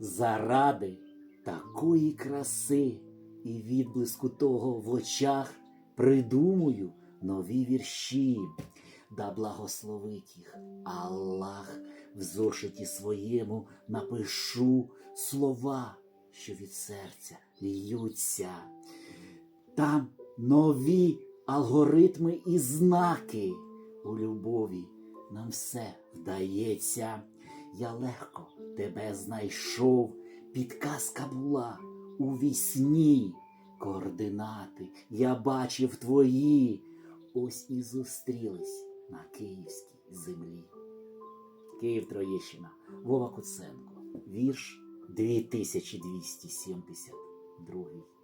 Заради такої краси і відблиску того в очах придумую нові вірші. Да благословить їх Аллах в зошиті своєму напишу слова, що від серця льються. Там нові алгоритми і знаки у любові нам все вдається. Я легко тебе знайшов, підказка була у вісні. Координати я бачив твої, ось і зустрілись на київській землі. Київ Троєщина, Вова Куценко, вірш 2272.